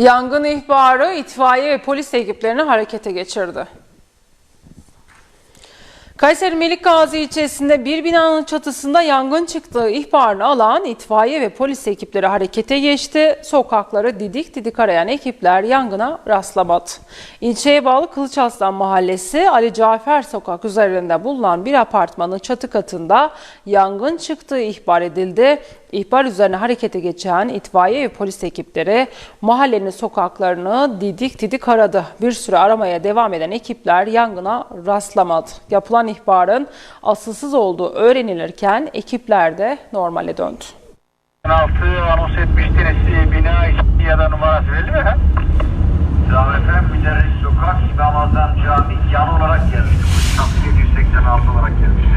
Yangın ihbarı itfaiye ve polis ekiplerini harekete geçirdi. Kayseri Melikgazi ilçesinde bir binanın çatısında yangın çıktığı ihbarını alan itfaiye ve polis ekipleri harekete geçti. Sokakları didik didik arayan ekipler yangına rastlamadı. İlçeye bağlı Kılıçaslan Mahallesi Ali Cafer Sokak üzerinde bulunan bir apartmanın çatı katında yangın çıktığı ihbar edildi. İhbar üzerine harekete geçen itfaiye ve polis ekipleri mahallenin sokaklarını didik didik aradı. Bir süre aramaya devam eden ekipler yangına rastlamadı. Yapılan ihbarın asılsız olduğu öğrenilirken ekipler de normale döndü. 6 anons etmiştiniz. Bina ya da numarası belli mi efendim? Zahmet efendim Müderris Sokak İmam Azam Camii yan olarak gelmişti. Bu şahsı 786 olarak gelmişti.